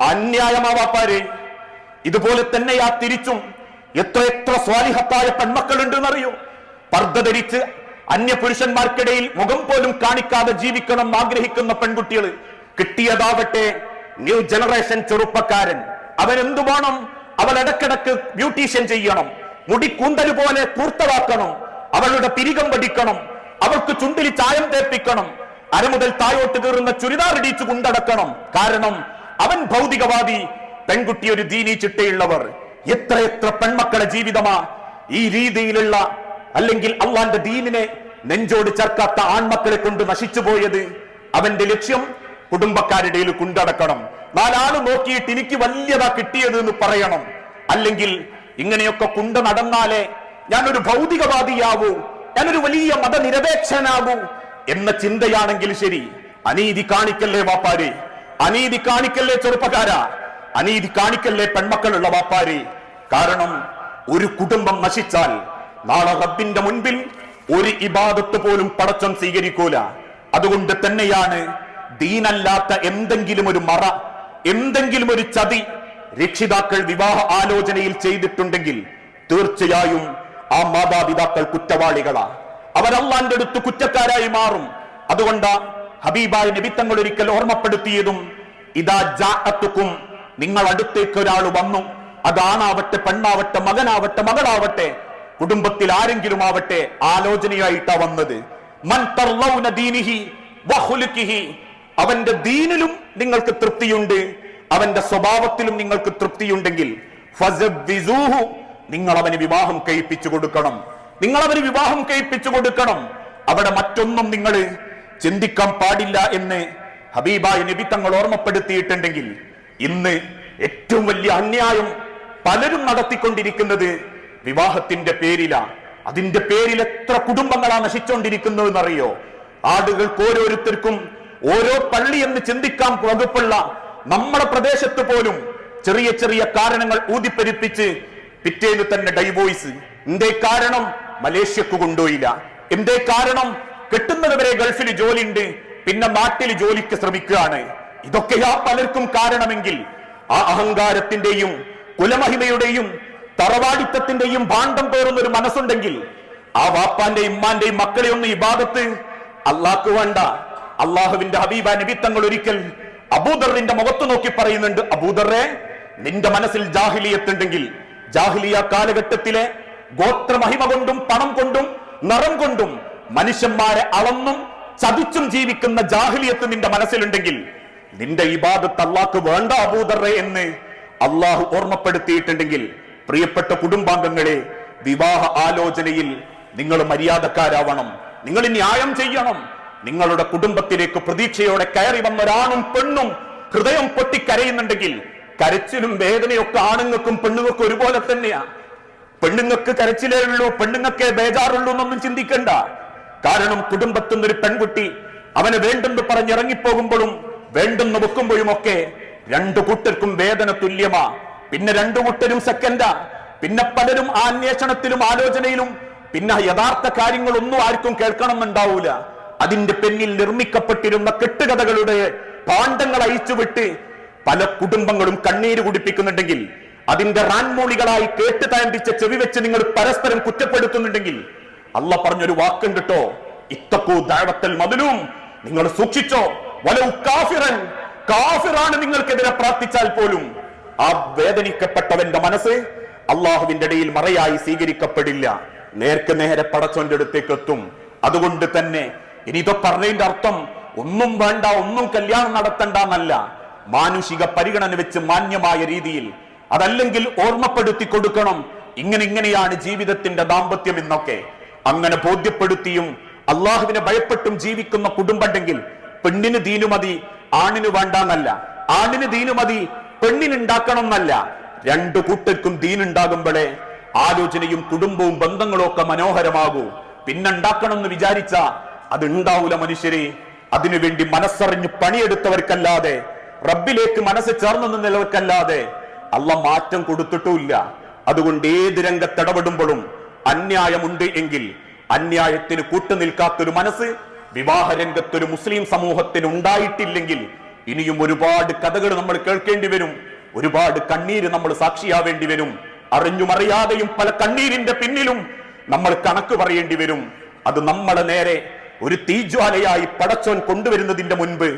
അന്യായമാവാപ്പാര്. ഇതുപോലെ തന്നെയാ തിരിച്ചും. എത്ര എത്ര സ്വാലിഹത്തായ പെൺമക്കളുണ്ടെന്നറിയോ? പർദ്ദ ധരിച്ച് അന്യ പുരുഷന്മാർക്കിടയിൽ മുഖം പോലും കാണിക്കാതെ ജീവിക്കണം ആഗ്രഹിക്കുന്ന പെൺകുട്ടികൾ കിട്ടിയതാവട്ടെ ന്യൂ ജനറേഷൻ ചെറുപ്പക്കാരൻ. അവൻ എന്തു വേണം? അവൾ ഇടക്കിടക്ക് ബ്യൂട്ടീഷ്യൻ ചെയ്യണം. മുടി കൂന്തൽ പോലെ കൂർത്തതാക്കണം അവളുടെ പിരികം പഠിക്കണം. അവൾക്ക് ചുണ്ടിൽ ചായം തേപ്പിക്കണം. അരമുതൽ തായോട്ട് കീറുന്ന ചുരിദാർ ഇടിച്ചു കുണ്ടടക്കണം കാരണം അവൻ ഭൗതികവാദി. പെൺകുട്ടി ഒരു ദീനി ചിട്ടയുള്ളവർ. എത്ര എത്ര പെൺമക്കളെ ജീവിതമാ. ഈ രീതിയിലുള്ള അല്ലെങ്കിൽ അള്ളാന്റെ ദീനിനെ നെഞ്ചോട് ചേർക്കാത്ത ആൺമക്കളെ കൊണ്ട് നശിച്ചു പോയത് അവന്റെ ലക്ഷ്യം കുടുംബക്കാരുടെ കൊണ്ടടക്കണം. നാലാൾ നോക്കിയിട്ട് എനിക്ക് വല്യതാ കിട്ടിയത് എന്ന് പറയണം. അല്ലെങ്കിൽ ഇങ്ങനെയൊക്കെ കുണ്ട നടന്നാലേ ഞാനൊരു ഭൗതികവാദിയാവൂ ഞാനൊരു വലിയ മതനിരപേക്ഷനാകൂ എന്ന ചിന്തയാണെങ്കിൽ ശരി. അനീതി കാണിക്കല്ലേ വാപ്പാരെ. അനീതി കാണിക്കല്ലേ ചെറുപ്പക്കാരാ? അനീതി കാണിക്കല്ലേ പെൺമക്കളുള്ള വാപ്പാരി? കാരണം ഒരു കുടുംബം നശിച്ചാൽ നാളെ റബ്ബിന്റെ മുൻപിൽ ഒരു ഇബാദത്ത് പോലും പടച്ചം സ്വീകരിക്കൂല. അതുകൊണ്ട് തന്നെയാണ് ദീനല്ലാത്ത എന്തെങ്കിലും ഒരു മറ എന്തെങ്കിലും ഒരു ചതി രക്ഷിതാക്കൾ വിവാഹ ആലോചനയിൽ ചെയ്തിട്ടുണ്ടെങ്കിൽ തീർച്ചയായും ആ മാതാപിതാക്കൾ കുറ്റവാളികളാ. അവരല്ലാന്റെ അടുത്ത് കുറ്റക്കാരായി മാറും. അതുകൊണ്ട് ഹബീബായ നിബിത്തങ്ങൾ ഒരിക്കൽ ഓർമ്മപ്പെടുത്തിയതും ഇതാ ജാഅത്തുക്കും നിങ്ങൾ അടുത്തേക്ക് ഒരാൾ വന്നു. അതാണാവട്ടെ പെണ്ണാവട്ടെ മകനാവട്ടെ മകളാവട്ടെ കുടുംബത്തിൽ ആരെങ്കിലും ആവട്ടെ ആലോചനയായിട്ടാ വന്നത്. അവന്റെ ദീനിലും നിങ്ങൾക്ക് തൃപ്തിയുണ്ട് അവന്റെ സ്വഭാവത്തിലും നിങ്ങൾക്ക് തൃപ്തിയുണ്ടെങ്കിൽ നിങ്ങൾ അവന് വിവാഹം കഴിപ്പിച്ചു കൊടുക്കണം. നിങ്ങൾ അവന് വിവാഹം കഴിപ്പിച്ചു കൊടുക്കണം. അവിടെ മറ്റൊന്നും നിങ്ങൾ ചിന്തിക്കാൻ പാടില്ല എന്ന് ഹബീബായ നബി തങ്ങൾ ഓർമ്മപ്പെടുത്തിയിട്ടുണ്ടെങ്കിൽ ഇന്ന് ഏറ്റവും വലിയ അന്യായം പലരും നടത്തിക്കൊണ്ടിരിക്കുന്നത് വിവാഹത്തിന്റെ പേരിലാ. അതിന്റെ പേരിൽ എത്ര കുടുംബങ്ങളാണ് നശിച്ചുകൊണ്ടിരിക്കുന്നത് എന്നറിയോ ആടുകൾക്ക് ഓരോരുത്തർക്കും ഓരോ പള്ളി എന്ന് ചിന്തിക്കാൻ വകുപ്പുള്ള നമ്മുടെ പ്രദേശത്ത് പോലും ചെറിയ ചെറിയ കാരണങ്ങൾ ഊതിപ്പെരുപ്പിച്ച് പിറ്റേന്ന് തന്നെ ഡൈവോഴ്സ് എന്തേ കാരണം മലേഷ്യക്ക് കൊണ്ടുപോയില്ല. എന്തേ കാരണം കെട്ടുന്നത് വരെ ഗൾഫിൽ ജോലിയുണ്ട് പിന്നെ നാട്ടിൽ ജോലിക്ക് ശ്രമിക്കുകയാണ്. ഇതൊക്കെയാ പലർക്കും കാരണമെങ്കിൽ ആ അഹങ്കാരത്തിന്റെയും കുലമഹിമയുടെയും തറവാടിത്തത്തിന്റെയും ഭാണ്ഡം പേറുന്ന ഒരു മനസ്സുണ്ടെങ്കിൽ ആ വാപ്പാന്റെ ഇമ്മാന്റെയും മക്കളെ ഒന്ന് ഇബാദത്ത് അള്ളാഹ്ക്ക് വേണ്ട. അള്ളാഹുവിന്റെ ഹബീബ തങ്ങൾ ഒരിക്കൽ അബൂദറിന്റെ മുഖത്ത് നോക്കി പറയുന്നുണ്ട് അബൂദറെ നിന്റെ മനസ്സിൽ ജാഹിലിയത്തുണ്ടെങ്കിൽ ജാഹിലിയ കാലഘട്ടത്തിലെ ഗോത്രമഹിമ കൊണ്ടും പണം കൊണ്ടും നിറം കൊണ്ടും മനുഷ്യന്മാരെ അളന്നും ചതിച്ചും ജീവിക്കുന്ന ജാഹ്ലിയത്ത് നിന്റെ മനസ്സിലുണ്ടെങ്കിൽ നിന്റെ ഇബാദത്ത് അള്ളാഹ്ക്ക് വേണ്ട അബൂദറെ എന്ന് അള്ളാഹു ഓർമ്മപ്പെടുത്തിയിട്ടുണ്ടെങ്കിൽ പ്രിയപ്പെട്ട കുടുംബാംഗങ്ങളെ വിവാഹ ആലോചനയിൽ നിങ്ങൾ മര്യാദക്കാരാവണം. നിങ്ങൾ ന്യായം ചെയ്യണം. നിങ്ങളുടെ കുടുംബത്തിലേക്ക് പ്രതീക്ഷയോടെ കയറി വന്ന ഒരാണും പെണ്ണും ഹൃദയം പൊട്ടി പൊട്ടിക്കരയുന്നുണ്ടെങ്കിൽ കരച്ചിലും വേദനയൊക്കെ ആണുങ്ങൾക്കും പെണ്ണുങ്ങൾക്കും ഒരുപോലെ തന്നെയാ. പെണ്ണുങ്ങൾക്ക് കരച്ചിലേ ഉള്ളൂ പെണ്ണുങ്ങൾക്കേ ബേജാറുള്ളൂ എന്നൊന്നും ചിന്തിക്കണ്ട. കാരണം കുടുംബത്തിൽ നിന്നൊരു പെൺകുട്ടി അവന് വേണ്ടെന്ന് പറഞ്ഞിറങ്ങിപ്പോകുമ്പോഴും വേണ്ടെന്ന് വെക്കുമ്പോഴും ഒക്കെ രണ്ടു കൂട്ടർക്കും വേദന തുല്യമാ. പിന്നെ രണ്ടു കൂട്ടരും സെക്കൻഡാ പിന്നെ പലരും ആ അന്വേഷണത്തിലും ആലോചനയിലും പിന്നെ യഥാർത്ഥ കാര്യങ്ങളൊന്നും ആർക്കും കേൾക്കണമെന്നുണ്ടാവൂല. അതിന്റെ പിന്നിൽ നിർമ്മിക്കപ്പെട്ടിരുന്ന കെട്ടുകഥകളുടെ പാണ്ഡങ്ങൾ അയച്ചുവിട്ട് പല കുടുംബങ്ങളും കണ്ണീര് കുടിപ്പിക്കുന്നുണ്ടെങ്കിൽ അതിന്റെ റാൻമൂളികളായി കേട്ട് താണ്ടിച്ച ചെവി വെച്ച് നിങ്ങൾ പരസ്പരം കുറ്റപ്പെടുത്തുന്നുണ്ടെങ്കിൽ അല്ല പറഞ്ഞൊരു വാക്കും കിട്ടോ ഇത്തക്കൂ ദാഴത്തൽ മതിലും നിങ്ങൾ സൂക്ഷിച്ചോ. വലു കാഫിറൻ. കാഫിറാണ് നിങ്ങൾക്കെതിരെ പ്രാർത്ഥിച്ചാൽ പോലും. ആ വേദനിക്കപ്പെട്ടവന്റെ മനസ്സ് അള്ളാഹുവിന്റെ ഇടയിൽ മറയായി സ്വീകരിക്കപ്പെടില്ല. നേർക്ക് നേരെ പടച്ചോന്റെ അടുത്തേക്ക് എത്തും. അതുകൊണ്ട് തന്നെ ഇനി ഇതൊ പറഞ്ഞതിന്റെ അർത്ഥം ഒന്നും വേണ്ട ഒന്നും കല്യാണം നടത്തണ്ട എന്നല്ല മാനുഷിക പരിഗണന വെച്ച് മാന്യമായ രീതിയിൽ അതല്ലെങ്കിൽ ഓർമ്മപ്പെടുത്തി കൊടുക്കണം. ഇങ്ങനെ ഇങ്ങനെയാണ് ജീവിതത്തിന്റെ ദാമ്പത്യം എന്നൊക്കെ. അങ്ങനെ ബോധ്യപ്പെടുത്തിയും അള്ളാഹുവിനെ ഭയപ്പെട്ടും ജീവിക്കുന്ന കുടുംബമുണ്ടെങ്കിൽ പെണ്ണിന് ദീനുമതി ആണിന് വേണ്ടെന്നല്ല. ആണിന് ദീനുമതി പെണ്ണിനുണ്ടാക്കണം എന്നല്ല രണ്ടു കൂട്ടർക്കും ദീനുണ്ടാകുമ്പോഴേ ആലോചനയും കുടുംബവും ബന്ധങ്ങളും ഒക്കെ മനോഹരമാകൂ. പിന്നുണ്ടാക്കണം എന്ന് വിചാരിച്ച അത് ഉണ്ടാവൂല മനുഷ്യരെ. അതിനുവേണ്ടി മനസ്സറിഞ്ഞ് പണിയെടുത്തവർക്കല്ലാതെ റബ്ബിലേക്ക് മനസ്സ് ചേർന്ന് നിന്നവർക്കല്ലാതെ അല്ല മാറ്റം കൊടുത്തിട്ടുമില്ല. അതുകൊണ്ട് ഏത് രംഗത്തിടപെടുമ്പോഴും അന്യായമുണ്ട് എങ്കിൽ അന്യായത്തിന് കൂട്ടുനിൽക്കാത്തൊരു മനസ്സ് വിവാഹ രംഗത്തൊരു മുസ്ലിം സമൂഹത്തിന് ഉണ്ടായിട്ടില്ലെങ്കിൽ ഇനിയും ഒരുപാട് കഥകൾ നമ്മൾ കേൾക്കേണ്ടി വരും ഒരുപാട് കണ്ണീര് നമ്മൾ സാക്ഷിയാവേണ്ടി വരും. അറിഞ്ഞുമറിയാതെയും പല കണ്ണീരിന്റെ പിന്നിലും നമ്മൾ കണക്ക് പറയേണ്ടി വരും. അത് നമ്മളെ നേരെ ഒരു തീജ്വാലയായി പടച്ചോൻ കൊണ്ടുവരുന്നതിന്റെ മുൻപ്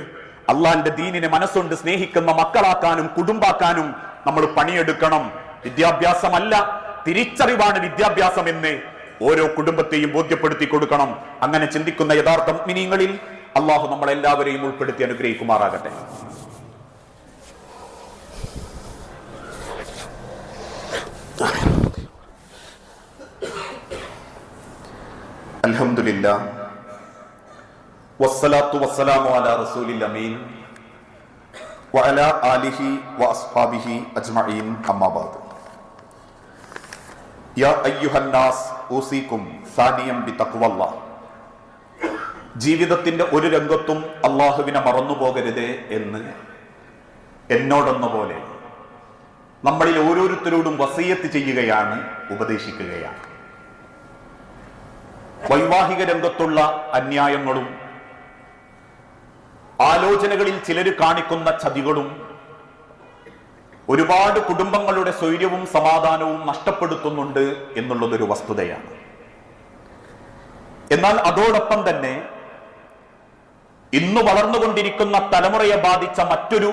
അള്ളാന്റെ ദീനിനെ മനസ്സുകൊണ്ട് സ്നേഹിക്കുന്ന മക്കളാക്കാനും കുടുംബാക്കാനും നമ്മൾ പണിയെടുക്കണം. വിദ്യാഭ്യാസമല്ല തിരിച്ചറിവാണ് വിദ്യാഭ്യാസം എന്ന് ഓരോ കുടുംബത്തെയും ബോധ്യപ്പെടുത്തി കൊടുക്കണം. അങ്ങനെ ചിന്തിക്കുന്ന യഥാർത്ഥ മിനിങ്ങളിൽ അള്ളാഹു നമ്മളെല്ലാവരെയും ഉൾപ്പെടുത്തി അനുഗ്രഹിക്കുമാറാകട്ടെ. അൽഹംദുലില്ല. വസ്സലാത്തു വസ്സലാമു അമീൻ. ബഅദ് ജീവിതത്തിന്റെ ഒരു രംഗത്തും അള്ളാഹുവിനെ മറന്നുപോകരുത് എന്ന് എന്നോടൊന്ന പോലെ നമ്മളിൽ ഓരോരുത്തരോടും വസീയത്ത് ചെയ്യുകയാണ് ഉപദേശിക്കുകയാണ്. വൈവാഹിക രംഗത്തുള്ള അന്യായങ്ങളും ആലോചനകളിൽ ചിലർ കാണിക്കുന്ന ചതികളും ഒരുപാട് കുടുംബങ്ങളുടെ സ്വൈര്യവും സമാധാനവും നഷ്ടപ്പെടുത്തുന്നുണ്ട് എന്നുള്ളതൊരു വസ്തുതയാണ്. എന്നാൽ അതോടൊപ്പം തന്നെ ഇന്ന് വളർന്നുകൊണ്ടിരിക്കുന്ന തലമുറയെ ബാധിച്ച മറ്റൊരു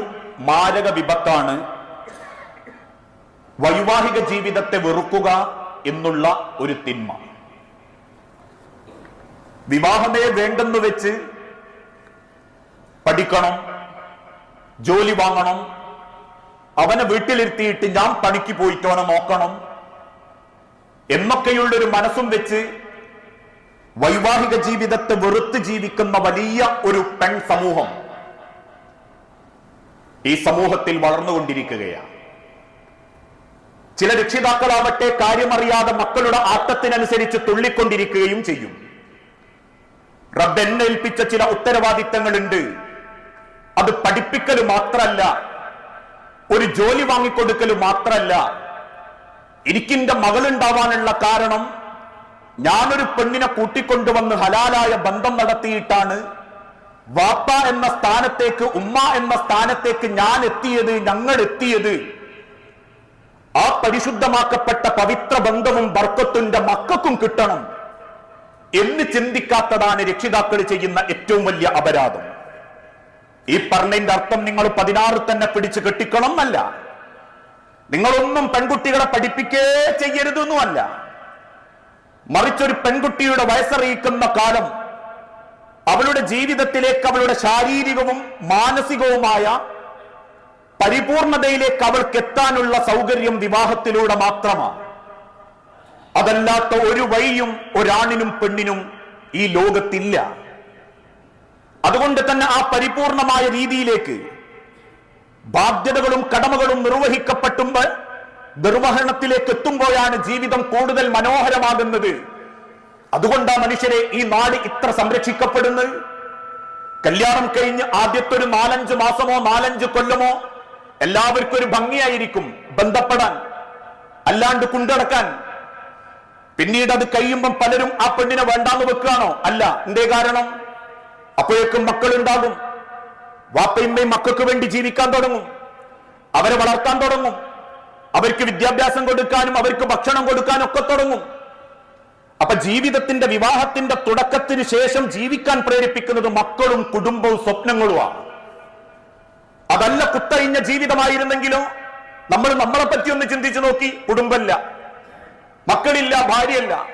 മാരക വിപത്താണ് വൈവാഹിക ജീവിതത്തെ വെറുക്കുക എന്നുള്ള ഒരു തിന്മ. വിവാഹമേ വേണ്ടെന്ന് വെച്ച് പഠിക്കണം ജോലി വാങ്ങണം അവനെ വീട്ടിലിരുത്തിയിട്ട് ഞാൻ പണിക്ക് പോയിട്ടോനെ നോക്കണം എന്നൊക്കെയുള്ള ഒരു മനസ്സും വെച്ച് വൈവാഹിക ജീവിതത്തെ വെറുത്ത് ജീവിക്കുന്ന വലിയ ഒരു പെൺ സമൂഹം ഈ സമൂഹത്തിൽ വളർന്നുകൊണ്ടിരിക്കുകയാണ്. ചില രക്ഷിതാക്കളാവട്ടെ കാര്യമറിയാതെ മക്കളുടെ ആട്ടത്തിനനുസരിച്ച് തുള്ളിക്കൊണ്ടിരിക്കുകയും ചെയ്യും. റബ്ബ് എന്നേൽപ്പിച്ച ചില ഉത്തരവാദിത്തങ്ങളുണ്ട്. അത് പഠിപ്പിക്കൽ മാത്രല്ല ഒരു ജോലി വാങ്ങിക്കൊടുക്കൽ മാത്രല്ല. എനിക്കിന്റെ മകളുണ്ടാവാനുള്ള കാരണം ഞാനൊരു പെണ്ണിനെ കൂട്ടിക്കൊണ്ടുവന്ന് ഹലാലായ ബന്ധം നടത്തിയിട്ടാണ്. വാപ്പ എന്ന സ്ഥാനത്തേക്ക് ഉമ്മ എന്ന സ്ഥാനത്തേക്ക് ഞാൻ എത്തിയത് ഞങ്ങൾ എത്തിയത് ആ പരിശുദ്ധമാക്കപ്പെട്ട പവിത്ര ബന്ധവും ബർക്കത്തിന്റെ മക്കൾക്കും കിട്ടണം എന്ന് ചിന്തിക്കാത്തതാണ് രക്ഷിതാക്കൾ ചെയ്യുന്ന ഏറ്റവും വലിയ അപരാധം. ഈ പറഞ്ഞതിന്റെ അർത്ഥം നിങ്ങൾ പതിനാറ് തന്നെ പിടിച്ച് കെട്ടിക്കണം അല്ല നിങ്ങളൊന്നും പെൺകുട്ടികളെ പഠിപ്പിക്കേ ചെയ്യരുതെന്നുമല്ല. മറിച്ചൊരു പെൺകുട്ടിയുടെ വയസ്സറിയിക്കുന്ന കാലം അവളുടെ ജീവിതത്തിലേക്ക് അവളുടെ ശാരീരികവും മാനസികവുമായ പരിപൂർണതയിലേക്ക് അവൾക്ക് എത്താനുള്ള സൗകര്യം വിവാഹത്തിലൂടെ മാത്രമാണ്. അതല്ലാത്ത ഒരു വഴിയും ഒരാണിനും പെണ്ണിനും ഈ ലോകത്തില്ല. അതുകൊണ്ട് തന്നെ ആ പരിപൂർണമായ രീതിയിലേക്ക് ബാധ്യതകളും കടമകളും നിർവഹിക്കപ്പെട്ടുമ്പോൾ നിർവഹണത്തിലേക്ക് എത്തുമ്പോഴാണ് ജീവിതം കൂടുതൽ മനോഹരമാകുന്നത്. അതുകൊണ്ടാ മനുഷ്യരെ ഈ നാട് ഇത്ര സംരക്ഷിക്കപ്പെടുന്നത്. കല്യാണം കഴിഞ്ഞ് ആദ്യത്തെ ഒരു നാലഞ്ച് മാസമോ നാലഞ്ച് കൊല്ലമോ എല്ലാവർക്കും ഒരു ഭംഗിയായിരിക്കും ബന്ധപ്പെടാൻ അല്ലാണ്ട് കൊണ്ടടക്കാൻ. പിന്നീട് അത് കഴിയുമ്പം പലരും ആ പെണ്ണിനെ വേണ്ടാന്ന് വെക്കുകയാണോ? അല്ല എന്തേ കാരണം? അപ്പോഴേക്കും മക്കളുണ്ടാകും. വാപ്പയമ്മയും മക്കൾക്ക് വേണ്ടി ജീവിക്കാൻ തുടങ്ങും. അവരെ വളർത്താൻ തുടങ്ങും. അവർക്ക് വിദ്യാഭ്യാസം കൊടുക്കാനും അവർക്ക് ഭക്ഷണം കൊടുക്കാനും ഒക്കെ തുടങ്ങും. അപ്പൊ ജീവിതത്തിന്റെ വിവാഹത്തിന്റെ തുടക്കത്തിന് ശേഷം ജീവിക്കാൻ പ്രേരിപ്പിക്കുന്നത് മക്കളും കുടുംബവും സ്വപ്നങ്ങളുമാണ്. അതല്ല കുത്തഴിഞ്ഞ ജീവിതമായിരുന്നെങ്കിലോ നമ്മൾ നമ്മളെ പറ്റി ഒന്ന് ചിന്തിച്ചു നോക്കി കുടുംബമില്ല മക്കളില്ല ഭാര്യയല്ല.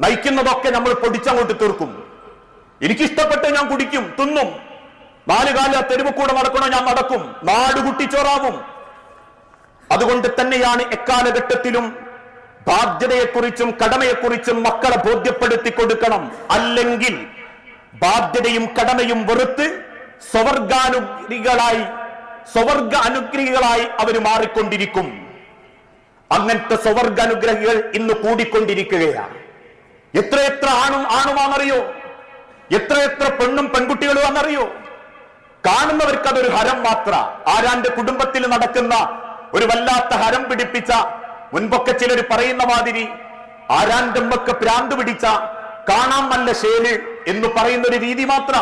നയിക്കുന്നതൊക്കെ നമ്മൾ പൊടിച്ചങ്ങോട്ട് തീർക്കും. എനിക്കിഷ്ടപ്പെട്ട് ഞാൻ കുടിക്കും തിന്നും. നാലുകാല തെരുവുക്കൂടെ തെരുവ് കൂടെ നടക്കണോ ഞാൻ നടക്കും. നാട് കുട്ടിച്ചോറാവും അതുകൊണ്ട് തന്നെയാണ് എക്കാലഘട്ടത്തിലും ബാധ്യതയെക്കുറിച്ചും കടമയെക്കുറിച്ചും മക്കളെ ബോധ്യപ്പെടുത്തി കൊടുക്കണം അല്ലെങ്കിൽ ബാധ്യതയും കടമയും വെറുത്ത് സ്വവർഗാനുഗ്രഹികളായി സ്വവർഗ അനുഗ്രഹികളായി അവർ മാറിക്കൊണ്ടിരിക്കും. അങ്ങനത്തെ സ്വവർഗ അനുഗ്രഹികൾ ഇന്ന് കൂടിക്കൊണ്ടിരിക്കുകയാണ്. എത്ര എത്ര ആണും ആണുമാണെന്നറിയോ? എത്രയെത്ര പെണ്ണും പെൺകുട്ടികളും ആണെന്നറിയോ? കാണുന്നവർക്ക് അതൊരു ഹരം മാത്ര. ആരാന്റെ കുടുംബത്തിൽ നടക്കുന്ന ഒരു വല്ലാത്ത ഹരം പിടിപ്പിച്ച മുൻപൊക്കെ ചിലർ പറയുന്ന മാതിരി ആരാന്റെ ഉമ്മക്ക് പ്രാന്ത് പിടിച്ച കാണാൻ നല്ല ശേൽ എന്ന് പറയുന്ന ഒരു രീതി മാത്ര.